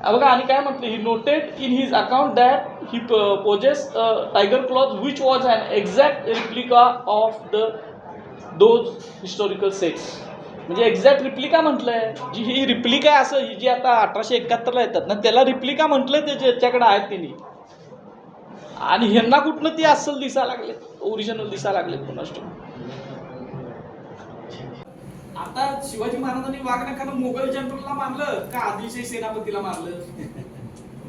बघा आणि काय म्हटले? He noted in his account that he poses tiger cloth which was an exact replica of the those historical sets म्हणजे exact replica म्हटलंय. जी ही replica आहे असं ही जी आता अठराशे एकाहत्तरला येतात ना त्याला रिप्लिका म्हटलंय ते ज्याच्याकडे आहेत त्यांनी आणि ह्यांना कुठनं ती अस्सल दिसायला लागलेत? ओरिजिनल दिसायला लागलेत कोणास आता शिवाजी महाराजांनी वागण्याखानं मोगल जनरलला मारलं का आदिलशाही सेनापतीला मारलं?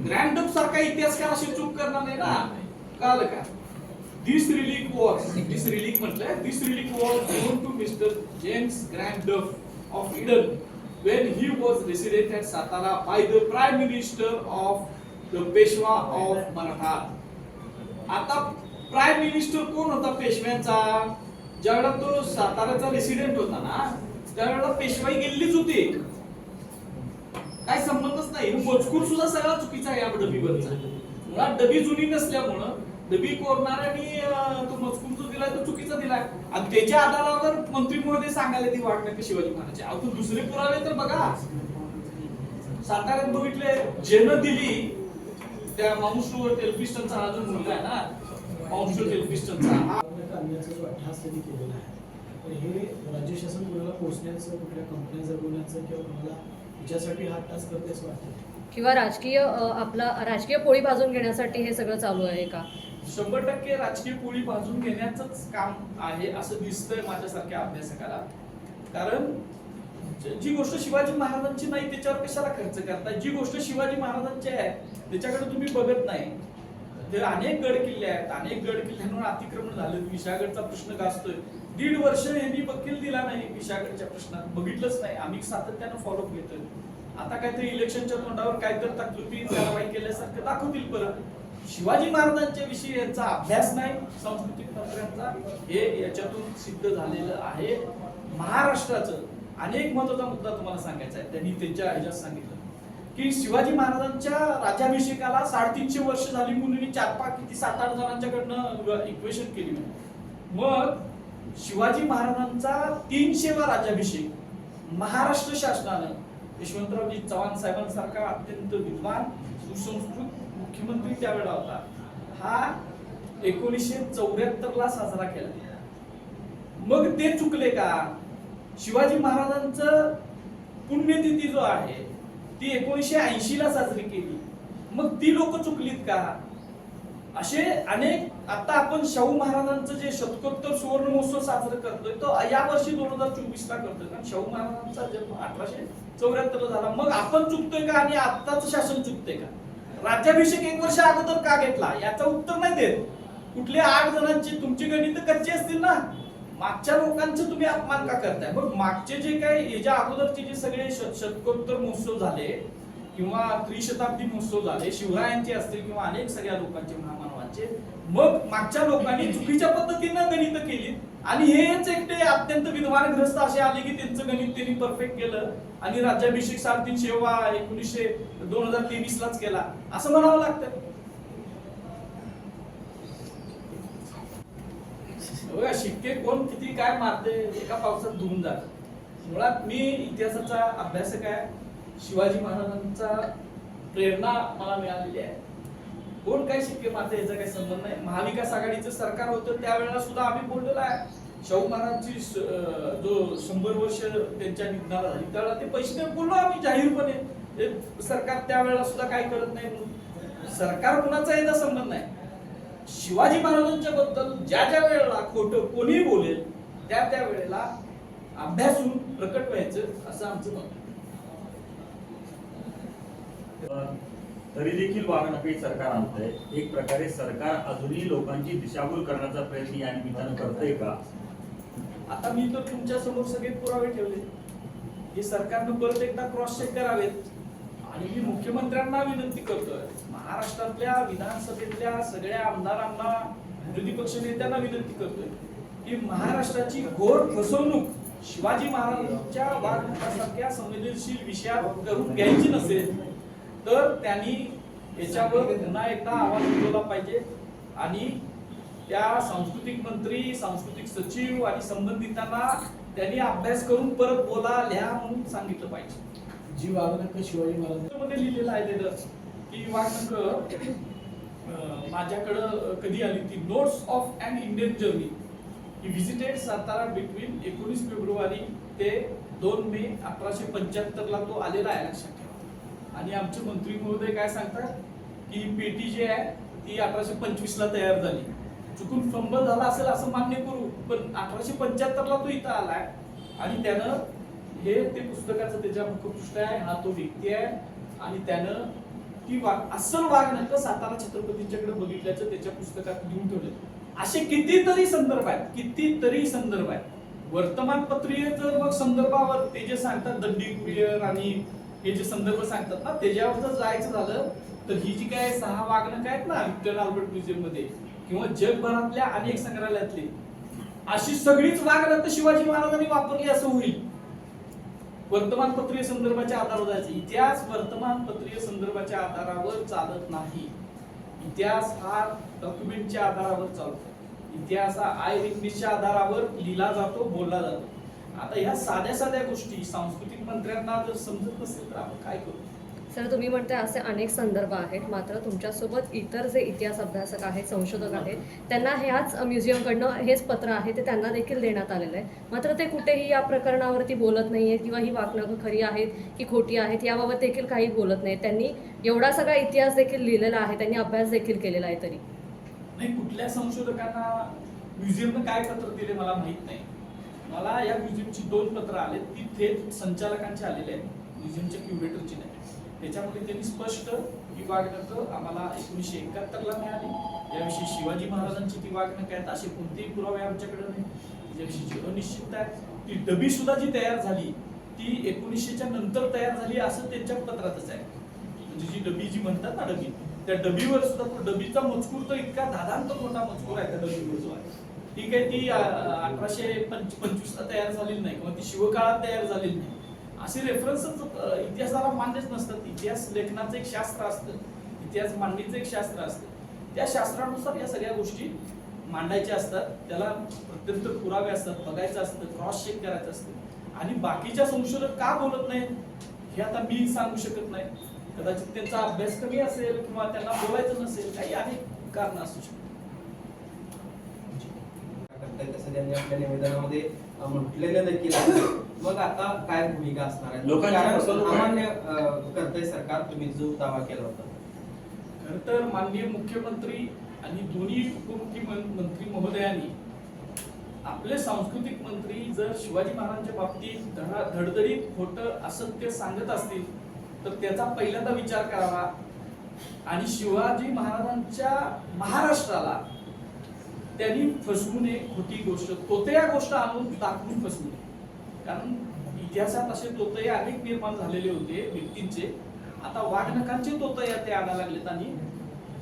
ग्रँड सारखा इतिहासकार अशी चूक करणार नाही ना? कळलं का? दिस रिलीक वॉर दिस रिलीक म्हटलं this relic were given to mister James Grant Duff of Eden when he was resident at Satara by the prime minister of the Peshwa of Maratha आता प्राईम मिनिस्टर कोण होता पेशव्यांचा ज्यावेळेला तो साताऱ्याचा resident होता ना त्यावेळेला पेशवाई गेलेलीच होती. काय संबंधच नाही. मजकूर सुद्धा सगळा चुकीचा आहे या डबीवरचा. मुळात डबी जुनी नसल्यामुळं डबी कोरणार आणि तो मजकूर जो दिलाय तो चुकीचा दिलाय. आणि त्याच्या आधारावर मंत्री महोदय सांगायला ती वाटणार की शिवाजी महाराज अहो तू दुसरे पुरावे तर बघा. साताऱ्यात बघितले जेनं दिली त्या मामुष्टू टेल्फिस्टनचा हा जो मुलगा आहे ना मामुष्टू टेल्फिस्टनचा हा आणण्याचा जो त्यांनी केलेला आहे. हे राज्य शासन कोणाला पोहोचण्याचं कुठल्या कंपन्या जगवण्याचं किंवा कोणाला याच्यासाठी हा अट्टहास करते असं वाटतं? किंवा राजकीय आपला राजकीय पोळी भाजून घेण्यासाठी हे सगळं चालू आहे का? शंभर टक्के राजकीय पोळी भाजून घेण्याचंच काम आहे असं दिसतंय माझ्यासारख्या अभ्यासकाला. कारण ज- गोष्ट शिवाजी महाराजांची नाही त्याच्यावर कशाला खर्च करताय? जी गोष्ट शिवाजी महाराजांची आहे त्याच्याकडे तुम्ही बघत नाही. ते अनेक गड किल्ले आहेत अनेक गड किल्ल्यांवर अतिक्रमण झालं विशागडचा प्रश्न गाजतोय. दीड वर्ष यांनी वकील दिला नाही विषयाकडच्या प्रश्नात. बघितलंच नाही. आम्ही सातत्यानं फॉलोअप घेतोय. आता काहीतरी इलेक्शनच्या तोंडावर काहीतरी तकलिफी कारवाई केल्यासारखं दाखवतील परत. शिवाजी महाराजांच्या विषयी यांचा अभ्यास नाही सांस्कृतिक तंत्रांचा. हे याच्यातून सिद्ध झालेलं आहे. महाराष्ट्राचं अनेक महत्त्वाचा मुद्दा तुम्हाला सांगायचा आहे. त्यांनी त्यांच्या ह्याच्यात सांगितलं की शिवाजी महाराजांच्या राज्याभिषेकाला साडेतीनशे वर्ष झाली. म्हणून चार पाच किती सात आठ जणांच्याकडनं इक्वेशन केली. मग शिवाजी महाराजांचा तीनशेवा राज्याभिषेक महाराष्ट्र शासनानं यशवंतरावजी चव्हाण साहेबांसारखा अत्यंत विद्वान सुसंस्कृत मुख्यमंत्री त्यावेळेला होता. हा एकोणीसशे चौऱ्याहत्तर ला साजरा केला मग ते चुकले का? शिवाजी महाराजांचं पुण्यतिथी जो आहे ती एकोणीसशे ऐंशी ला साजरी केली. मग ती लोक चुकलीत का? असे अनेक आता आपण शाहू महाराजांचं जे शतकोत्तर सुवर्ण महोत्सव साजरा करतोय तो या वर्षी दोन हजार चोवीस ला करतोय. कारण शाहू महाराजांचा जन्म अठराशे चौऱ्याहत्तर झाला. मग आपण चुकतोय का आणि आत्ताच शासन चुकतंय का? राज्याभिषेक एक वर्ष अगोदर का घेतला? याचं उत्तर नाही देत. कुठले आठ जणांची तुमची गणित कच्ची असतील ना? मागच्या लोकांचं तुम्ही अपमान का करताय? मग मागचे जे काही याच्या अगोदरचे जे सगळे शतकोत्तर महोत्सव झाले किंवा त्रिशताब्दी महोत्सव झाले शिवरायांचे असतील किंवा अनेक सगळ्या लोकांचे महामानवांचे मग मागच्या लोकांनी चुकीच्या पद्धतीनं गणित केली आणि हेच एकटे अत्यंत विद्वानग्रस्त असे आले की त्यांचं गणित त्यांनी परफेक्ट केलं. आणि राज्याभिषेक सारथी शेवा एकोणीसशे दोन हजार तेवीस लाच केला. असं म्हणावं लागतं. शिक्के कोण किती काय मारते एका पावसात धुवून जात. मुळात मी इतिहासाचा अभ्यासक आहे. शिवाजी महाराजांचा प्रेरणा मला मिळालेली आहे. कोण काय शिक्के मारते याचा काही संबंध नाही. महाविकास आघाडीचं सरकार होतं त्यावेळेला सुद्धा आम्ही बोललेलो आहे. शाहू महाराजांची जो शंभर वर्ष त्यांच्या निधनाला झाली त्यावेळेला ते पैसे देऊन बोललो आम्ही जाहीरपणे. सरकार त्यावेळेला सुद्धा काय करत नाही. म्हणून सरकार कुणाचा याचा संबंध नाही. शिवाजी महाराजांच्या बद्दल ज्या ज्या वेळेला खोटं कोणी बोलेल त्या त्या वेळेला अभ्यासून प्रकट व्हायचं असं आमचं मत तरी देखील वागणुकी सरकार आणतंय. एक प्रकारे सरकार अजूनही लोकांची दिशाभूल करण्याचा प्रयत्न या निमित्तानं करतंय का? आता मी तर तुमच्यासमोर सगळे पुरावे ठेवले. हे सरकारनं परत एकदा क्रॉस चेक करावेत. आणि मी मुख्यमंत्र्यांना विनंती करतोय. महाराष्ट्रातल्या विधानसभेतल्या सगळ्या आमदारांना विरोधी पक्ष नेत्यांना विनंती करतोय की महाराष्ट्राची घोर फसवणूक शिवाजी महाराजांच्या वाढसारख्या संवेदनशील विषयात करून घ्यायची नसेल तर त्यांनी याच्यावर पुन्हा एकदा आवाज उठवला पाहिजे. आणि त्या सांस्कृतिक मंत्री सांस्कृतिक सचिव आणि संबंधितांना त्यांनी अभ्यास करून परत बोला लिहा म्हणून सांगितलं पाहिजे. जी वागणं शिवाजी महाराज? मध्ये लिहिलेलं आहे की वाघनक माझ्याकडं कधी आली ती notes of an Indian journey he visited Satara between एकोणीस फेब्रुवारी ते दोन मे अठराशे पंच्याहत्तर ला तो आलेला आहे लक्षात आणि आमचे मंत्री महोदय काय सांगतात की पेटी जी आहे ती अठराशे पंचवीस ला तयार झाली. चुकून फंबल झाला असेल असं मान्य करू पण अठराशे पंच्याहत्तर ला तो इथं आलाय. आणि त्यानं हे ते पुस्तकाचं त्याच्या मुखपृष्ठ आहे हा तो व्यक्ती आहे. आणि त्यानं ती वाघ अस्सल नंतर सातारा छत्रपतींच्याकडे बघितल्याचं त्याच्या पुस्तकात लिहून ठेवलं असे कितीतरी संदर्भ आहेत कितीतरी संदर्भ आहेत. वर्तमानपत्रीय जर मग संदर्भावर ते जे सांगतात दंडी कुरिअर आणि हे जे संदर्भ सांगतात ना त्याच्यावर जर जायचं झालं तर ही जी काय सहा वाघनक आहेत ना विक्टर आल्बर्ट म्युझियममध्ये किंवा जगभरातल्या अनेक संग्रहालयातली अशी सगळीच वागणं तर शिवाजी महाराजांनी वापरली असं होईल. वर्तमानपत्रीय संदर्भाच्या आधारावर जायचं इतिहास वर्तमानपत्रीय संदर्भाच्या आधारावर चालत नाही. इतिहास हा डॉक्युमेंटच्या आधारावर चालतो. इतिहास हा आय विटनेसच्या आधारावर लिहिला जातो बोलला जातो. आता ह्या साध्या साध्या गोष्टी सांस्कृतिक मंत्र्यांना जर समजत नसेल तर आपण काय करू? सर तुम्ही म्हणताय असे अनेक संदर्भ आहेत मात्र तुमच्यासोबत इतर जे इतिहास अभ्यासक आहेत संशोधक आहेत त्यांना ह्याच म्युझियमकडनं हेच पत्र आहे ते त्यांना देखील देण्यात आलेलं आहे. मात्र ते कुठेही या प्रकरणावरती बोलत नाही आहेत किंवा ही वाकणं खरी आहेत की खोटी आहेत याबाबत देखील काही बोलत नाहीत त्यांनी एवढा सगळा इतिहास देखील लिहिलेला आहे त्यांनी अभ्यास देखील केलेला आहे तरी. नाही कुठल्या संशोधकांना म्युझियमनं काय पत्र दिले मला माहीत नाही. मला या म्युझियमची दोन पत्र आले. ती थेट संचालकांचे आलेले आहेत. म्युझियमच्या क्युरेटरची नाही. त्याच्यामध्ये त्यांनी स्पष्ट ही वागणं आम्हाला एकोणीसशे एकाहत्तर ला मिळाली. याविषयी शिवाजी महाराजांची ती वागणं आहेत. असे कोणतेही पुरावे आमच्याकडे नाही त्याच्याविषयी जी अनिश्चितता आहे ती डबी सुद्धा जी तयार झाली ती एकोणीसशेच्या नंतर तयार झाली असं त्यांच्या पत्रातच आहे. म्हणजे जी डबी जी म्हणतात ना डबी त्या डबीवर सुद्धा तो डबीचा मजकूर तर इतका धादांत मोठा मजकूर आहे त्या डबीवर जो आहे. ठीक आहे ती अठराशे पंचवीस ला तयार झालेली नाही किंवा ती शिवकाळात तयार झालेली नाही. असे रेफरन्सच इतिहासाला मान्यच नसतात. इतिहास लेखनाचं एक शास्त्र असतं. इतिहास मांडणीचं एक शास्त्र असतं. त्या शास्त्रानुसार या सगळ्या गोष्टी मांडायच्या असतात. त्याला प्रत्यंत पुरावे असतात बघायचं असतं क्रॉस चेक करायचं असतं. आणि बाकीच्या संशोधक का बोलत नाहीत हे आता मी सांगू शकत नाही. कदाचित त्यांचा अभ्यास कमी असेल किंवा त्यांना बोलायचं नसेल काही अनेक कारण असू शकतात. करतायत तसं त्यांनी आपल्या निवेदनामध्ये? म्हटलेलं देखील आहे. मग आता काय भूमिका असणार आहे? अ, करतंय सरकार तुम्ही जो दावा केला होता. खर तर माननीय मुख्यमंत्री आणि दोन्ही उपमुख्यमंत्री महोदयांनी आपले सांस्कृतिक मंत्री जर शिवाजी महाराजांच्या बाबतीत धडा धडधडीत खोटं असत्य सांगत असतील तर त्याचा पहिल्यांदा विचार करावा. आणि शिवाजी महाराजांच्या महाराष्ट्राला त्यांनी फसवू नये खोटी गोष्ट तोतया गोष्ट आणून दाखवून फसवू नये कारण इतिहासात असे तोतये अनेक निर्माण झालेले होते व्यक्तींचे. आता वाघनकांचे तोतया ते आणायला लागलेत आणि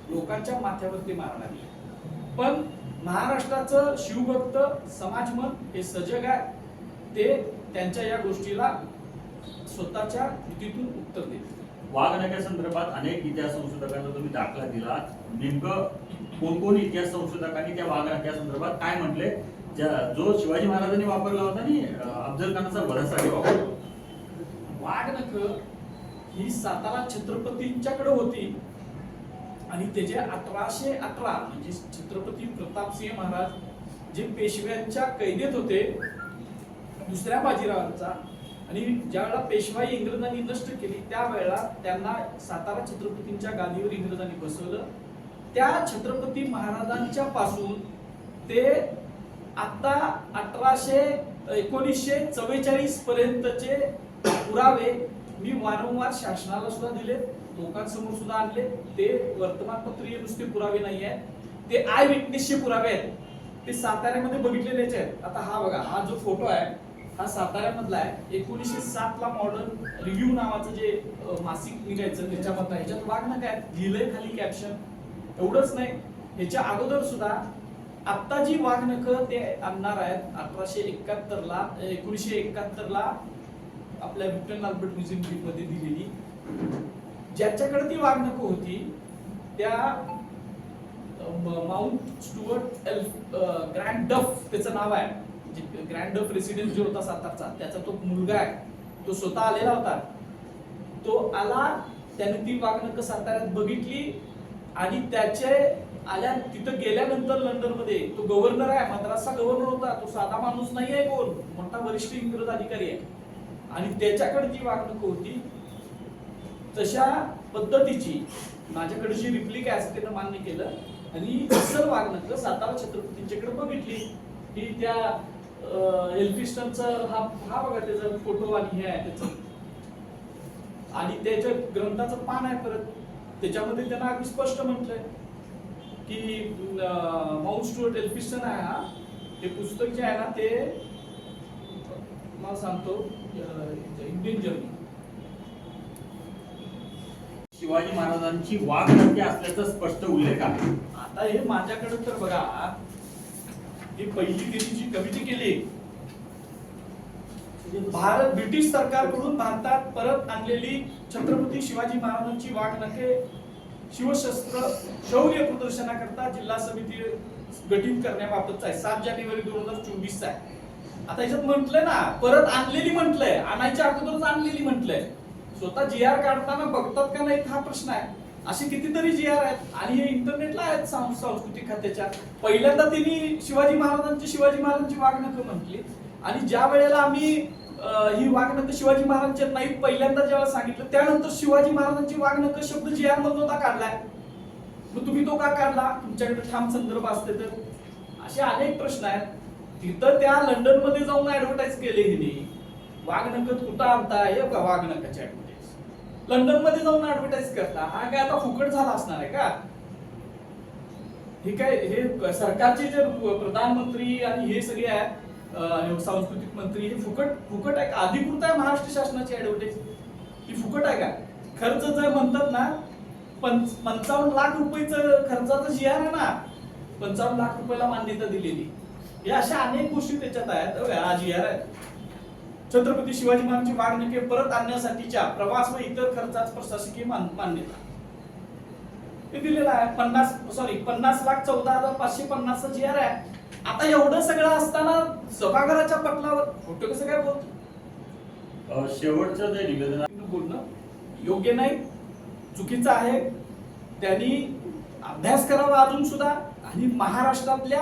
लोकांच्या माथ्यावर ते मारा लागले पण महाराष्ट्राचं शिवभक्त समाजमन हे सजग आहे. ते त्यांच्या या गोष्टीला स्वतःच्या कृतीतून उत्तर देते वाघनक्या संदर्भात अनेक इतिहास संशोधकांचा तुम्ही दाखला दिला. नेमकं कोण कोण इतिहास संशोधकांनी त्या वाघनक्या संदर्भात काय म्हटले? ज्या- जो शिवाजी महाराजांनी वापरला होता आणि अफजल खानाचा वधासाठी वापरला वाघनख ही सातारा छत्रपतींच्याकडे होती. आणि त्याचे अठराशे अठरा म्हणजे छत्रपती प्रतापसिंह महाराज जे पेशव्यांच्या कैदेत होते दुसऱ्या बाजीरावांचा आणि ज्यावेळेला पेशवाई इंग्रजांनी नष्ट केली त्यावेळेला त्यांना सातारा छत्रपतींच्या गादीवर इंग्रजांनी बसवलं. त्या छत्रपती महाराजांच्या पासून ते आता अठराशे एकोणीसशे चव्वेचाळीस पर्यंतचे पुरावे मी वारंवार शासनाला सुद्धा दिले लोकांसमोर सुद्धा आणले. ते वर्तमानपत्रीय नुसते पुरावे नाही आहेत. ते आय विटनेसचे पुरावे आहेत. ते साताऱ्यामध्ये बघितलेलेच आहेत. आता हा बघा हा जो फोटो आहे हा साताऱ्यामधला आहे. एकोणीसशे सात ला मॉडर्न रिव्ह्यू नावाचं जे मासिक निघायचं त्याच्यामधला ह्याच्यात वागणं काय? लिहिलंय खाली कॅप्शन एवढंच नाही. ह्याच्या अगोदर सुद्धा आता जी वाघनखं ते आणणार आहेत अठराशे एकाहत्तर ला एकोणीसशे एकाहत्तर ला आपल्या विठ्ठल अल्बर्ट म्युझियममध्ये दिलेली. ज्याच्याकडे ती वाघनखं होती त्या Mount Stuart L Grant Duff त्याचं नाव आहे. जे ग्रँड ऑफ रेसिडेन्स जो होता सातारचा त्याचा तो मुलगा आहे. तो स्वतः आलेला होता. तो आला त्याने ती वागणूक साताऱ्यात बघितली आणि त्याचे आल्या तिथं गेल्यानंतर लंडनमध्ये तो गव्हर्नर आहे मद्रासचा गव्हर्नर होता. तो साधा माणूस नाही आहे कोण? मोठा वरिष्ठ इंग्रज अधिकारी आहे. आणि त्याच्याकडे जी वागणूक होती तशा पद्धतीची माझ्याकडे जी रिप्लिक आहे असं त्यानं मान्य केलं. आणि अस्सल वागणूक सातारा छत्रपतींच्याकडे बघितली. की त्या एल्फिस्टनचं हा हा बघा त्याचा फोटो आणि हे आहे त्याचं. आणि त्याच्या ग्रंथाचं पान आहे परत. त्याच्यामध्ये त्यांना अगदी स्पष्ट म्हटलंय की माउंट स्टुअर्ट एल्फिस्टन आहे हा. ते पुस्तक जे आहे ना ते मला सांगतो इंडियन जर्नी शिवाजी महाराजांची वाघ नक्की असल्याचा स्पष्ट उल्लेख आहे. आता हे माझ्याकडे तर बघा ही पहिली त्यांनी जी कमिटी केली? भारत ब्रिटिश सरकारकडून भारतात परत आणलेली छत्रपती शिवाजी महाराजांची वाघनखे शिवशस्त्र शौर्य प्रदर्शनाकरता जिल्हा समिती गठीत करण्याबाबतचा आहे. सात जानेवारी दोन हजार चोवीस आहे. आता याच्यात म्हटलंय ना परत आणलेली म्हटलंय. आणायच्या अगोदरच आणलेली म्हटलंय. स्वतः जी आर काढताना बघतात का नाही हा प्रश्न आहे. असे कितीतरी जी आर आहेत आणि हे इंटरनेटला आहेत सांस्कृतिक खात्याच्या. पहिल्यांदा त्यांनी शिवाजी महाराजांची शिवाजी महाराजांची वागणूक म्हटली. आणि ज्या वेळेला आम्ही ही वागणूक शिवाजी महाराजांच्या नाही पहिल्यांदा ज्याला सांगितलं त्यानंतर शिवाजी महाराजांची वागणूक शब्द जी आर मधून होता काढलाय. मग तुम्ही तो का काढला? तुमच्याकडे ठाम संदर्भ असते तर. असे अनेक प्रश्न आहेत. तिथं त्या लंडनमध्ये जाऊन ऍडव्हर्टाईज केले हिने. वागणकत कुठं आणता हे बघा वाघनकाची ऍडव्हर्टाईज लंडनमध्ये जाऊन ऍडव्हर्टाईज करता. हा काय आता फुकट झाला असणार आहे का? हे काय हे सरकारचे जे प्रधानमंत्री आणि हे सगळे आहेत सांस्कृतिक मंत्री हे फुकट फुकट आहे का? अधिकृत आहे महाराष्ट्र शासनाची ऍडव्हर्टाईज ती फुकट आहे का? खर्च जर म्हणतात ना पंच पंचावन्न लाख रुपयेचं खर्चाचं जी आहे ना पंचावन्न लाख रुपयाला मान्यता दिलेली. या अशा अनेक गोष्टी त्याच्यात आहेत. बघा, आर आहे. छत्रपती शिवाजी महाराजांची वागणुके परत आणण्यासाठीच्या प्रवास व इतर खर्चाच प्रशासकीय मान- मान्यता. हे दिलेलं आहे. पन्नास सॉरी पन्नास लाख चौदा हजार पाचशे पन्नास जी आर आहे आता एवढं सगळं असताना सभागृहाच्या पटलावर फोटो कसं काय बोलतो? शेवटचं जे निवेदन बोलणं योग्य नाही चुकीचं आहे. त्यांनी अभ्यास करावा अजून सुद्धा आणि महाराष्ट्रातल्या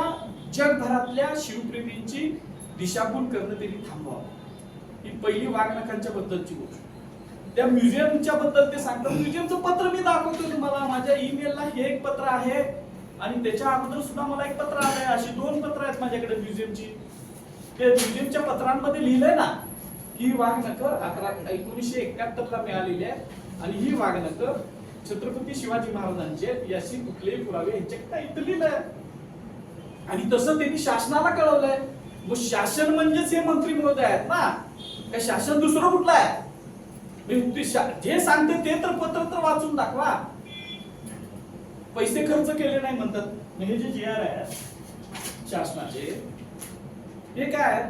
जगभरातल्या शिवप्रेमींची दिशाभूल करणं त्यांनी थांबवावं. पहिली वाघनखांच्या बद्दलची गोष्ट. त्या म्युझियमच्या बद्दल ते सांगतात. म्युझियमचं पत्र मी दाखवतो तुम्हाला. माझ्या ईमेलला हे एक पत्र आहे. आणि त्याच्या अगोदर सुद्धा मला एक पत्र आलंय. अशी दोन पत्र आहेत माझ्याकडे म्युझियमची. ते म्युझियमच्या पत्रांमध्ये लिहिलंय ना ही वाघनख अकरा एकोणीसशे एकाहत्तर ला मिळालेली आहे. आणि ही वाघनख छत्रपती शिवाजी महाराजांचे याशी कुठलेही पुरावे यांच्याकडे इथं लिहिलंय आणि तसं त्यांनी शासनाला कळवलंय. मग शासन म्हणजेच हे मंत्री महोदय आहेत ना. काय शासन दुसरं कुठलं आहे? ते जे सांगते ते तर पत्र तर वाचून दाखवा. पैसे खर्च केले नाही म्हणतात. हे जे जी आर आहे शासनाचे हे काय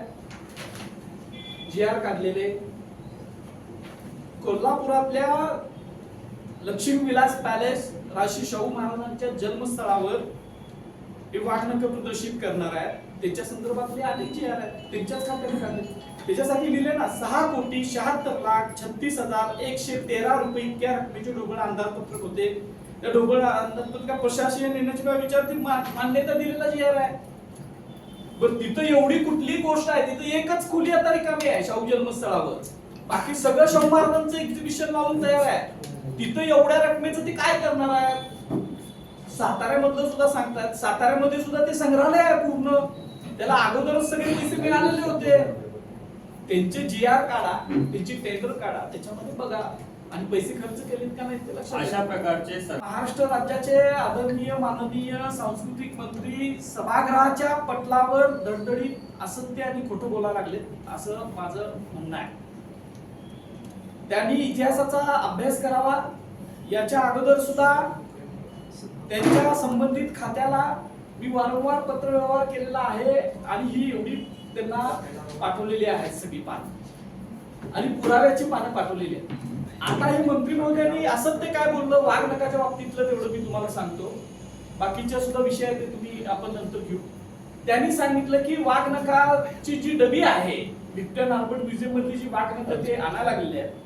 जी आर काढलेले. कोल्हापुरातल्या लक्ष्मी विलास पॅलेस राशी शाहू महाराजांच्या जन्मस्थळावर हे वाघनख प्रदर्शित करणार आहे त्याच्या संदर्भातले अनेक जे आर आहेत त्यांच्याच खात्यात काढले त्याच्यासाठी लिहिले ना सहा कोटी शहात्तर लाख छत्तीस हजार एकशे तेरा रुपये इतक्या रकमेचे ढोबळ अंदाजपत्रक होते. त्या ढोबळ अंदाजपत्रक प्रशासकीय निर्णयाची काय विचारतील मान्यता दिलेला जी आहे. पण तिथं एवढी कुठली गोष्ट आहे? तिथं एकच खुली आता रिकामी आहे शाहू जन्मस्थळावर. बाकी सगळं शाहू एक्झिबिशन लावून तयार आहे. तिथं एवढ्या रकमेचं ते काय करणार आहे? साताऱ्यामधलं सुद्धा सांगतात. साताऱ्यामध्ये सुद्धा ते संग्रहालय आहे पूर्ण. त्याला अगोदरच सगळे पैसे मिळालेले होते. त्यांचे जी आर काढा त्यांची टेंडर काढा त्याच्यामध्ये बघा. आणि पैसे खर्च केलेत का नाही ते लक्षात अशा. प्रकारचे महाराष्ट्र राज्याचे आदरणीय माननीय सांस्कृतिक मंत्री सभागृहाच्या पटलावर दणदणीत असत्य आणि खोटं बोलायला लागलेत असं माझं म्हणणं आहे. त्यांनी इतिहासाचा अभ्यास करावा. याच्या अगोदर सुद्धा त्यांच्या संबंधित खात्याला मी वारंवार पत्र व्यवहार केलेला आहे आणि ही एवढी त्यांना पाठवलेली आहेत सगळी पानं. आणि पुराव्याची पानं पाठवलेली आहेत. आता हे मंत्री महोदयांनी असत्य काय बोललं? वाघ नकाच्या बाबतीतलं तेवढं मी तुम्हाला सांगतो. बाकीच्या सुद्धा विषय आहेत ते तुम्ही आपण नंतर घेऊ. त्यांनी सांगितलं की वाघ नकाची जी डबी आहे विक्टर नार्बट म्युझियम मधली जी वाघ नका ते आणायला लागलेली आहे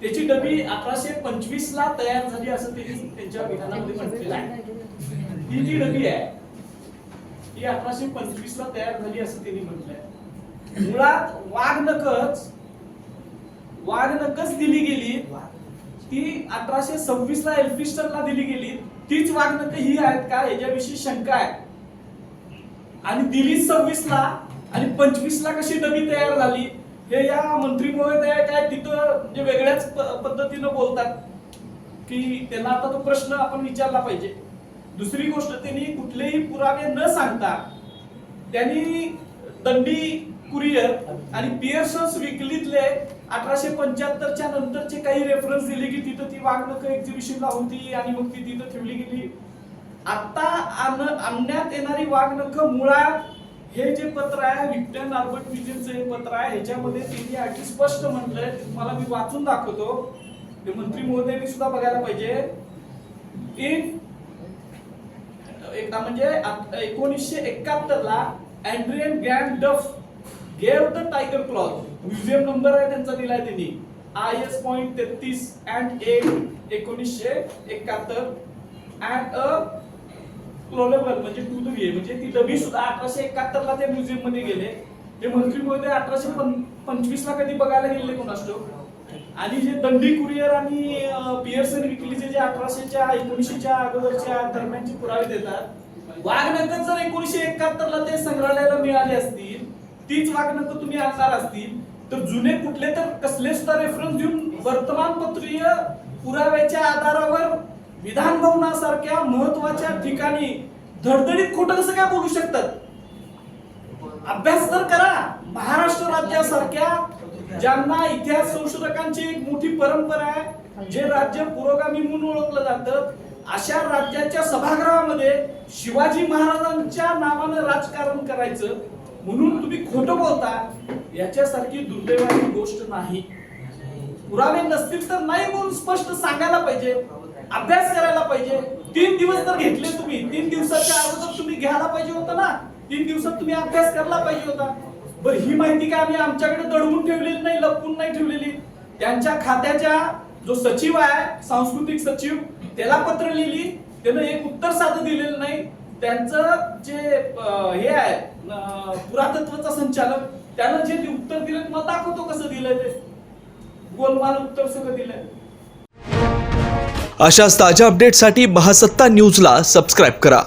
त्याची डबी अकराशे पंचवीस ला तयार झाली असं त्यांनी त्यांच्या विधानामध्ये म्हटलेलं आहे. ही जी डबी आहे ही अठराशे पंचवीस ला तयार झाली असं त्यांनी म्हटलंय. मुळात वाघनकच वाघनकच दिली गेली. ती अठराशे सव्वीस ला एल्फिस्टनला दिली गेली. तीच वाघनक ही आहेत का? याच्याविषयी शंका आहे. आणि दिली सव्वीस ला आणि पंचवीस ला कशी डबी तयार झाली? हे या मंत्री महोदय काय तिथं म्हणजे वेगळ्याच पद्धतीनं बोलतात. की त्यांना आता तो प्रश्न आपण विचारला पाहिजे. दुसरी गोष्ट त्यांनी कुठलेही पुरावे न सांगता त्यांनी दंडी कुरिअर आणि पिअर्सन्स विकलीतले अठराशे पंच्याहत्तरच्या नंतरचे काही रेफरन्स दिले की तिथं ती वागणूक एक्झिबिशनला होती आणि मग ती तिथं ठेवली गेली. आता आण- आणण्यात येणारी वागणूक मुळात हे जे पत्र आहे विक्टन आल्बर्ट म्युझियमचं हे पत्र आहे ह्याच्यामध्ये त्यांनी अगदी स्पष्ट म्हटलंय. तुम्हाला मी वाचून दाखवतो. ते मंत्री महोदयांनी सुद्धा बघायला पाहिजे. इफ एकदा म्हणजे एकोणीसशे एकाहत्तर ला Adrian Grant Duff gave the tiger cloth museum number आहे त्यांचा दिलाय त्यांनी आय एस पॉईंट तेहतीस अँड एक एकोणीसशे एकाहत्तर अँड अ क्लोलेबल म्हणजे टू द व्ही म्हणजे ती डबी सुद्धा अठराशे एकाहत्तर ला त्या म्युझियममध्ये गेले. ते मंत्री महोदय अठराशे पंचवीस ला कधी बघायला गेले कोण ठाऊक. आणि जे दंडी कुरिअर आणि अं, पियर्सन विकलीचे जे अठराशेच्या एकोणीसशेच्या अगोदरच्या दरम्यानचे पुरावे देतात वाघनकच जर एकोणीशे एकाहत्तर ला ते संग्रहालयाला मिळाले असतील तीच वाघनक तुम्ही आणणार असतील तर जुने कुठले तर कसले सुद्धा रेफरन्स देऊन वर्तमानपत्रीय पुराव्याच्या आधारावर विधान भवनासारख्या महत्त्वाच्या ठिकाणी धडधडीत खोटं कसं काय बोलू शकतात? अभ्यास तर करा. महाराष्ट्र राज्यासारख्या ज्यांना इतिहास संशोधकांची एक मोठी परंपरा आहे जे राज्य पुरोगामी म्हणून ओळखलं जातं अशा राज्याच्या सभागृहामध्ये शिवाजी महाराजांच्या नावानं राजकारण करायचं म्हणून तुम्ही खोटं बोलता याच्यासारखी दुर्दैवाची गोष्ट नाही. पुरावे नसतील तर नाही म्हणून स्पष्ट सांगायला पाहिजे अभ्यास करायला पाहिजे. तीन दिवस तर घेतले तुम्ही तीन दिवसाच्या अगोदर तुम्ही घ्यायला पाहिजे होता ना? तीन दिवसात तुम्ही अभ्यास करायला पाहिजे होता. बरं ही माहिती काय आम्ही आमच्याकडे दडवून ठेवलेली नाही लपवून नाही ठेवलेली. त्यांच्या खात्याच्या जो सचिव आहे सांस्कृतिक सचिव त्याला पत्र लिहिली. त्यानं एक उत्तर साधं दिलेलं नाही. त्यांचं जे हे आहे पुरातत्वाचा पुरातत्वचा संचालक त्यानं जे उत्तर दिलं मला दाखवतो कसं दिलंय ते. गोलमाल उत्तर सगळं दिलंय. अशाच ताज्या अपडेटसाठी महासत्ता न्यूजला सबस्क्राईब करा.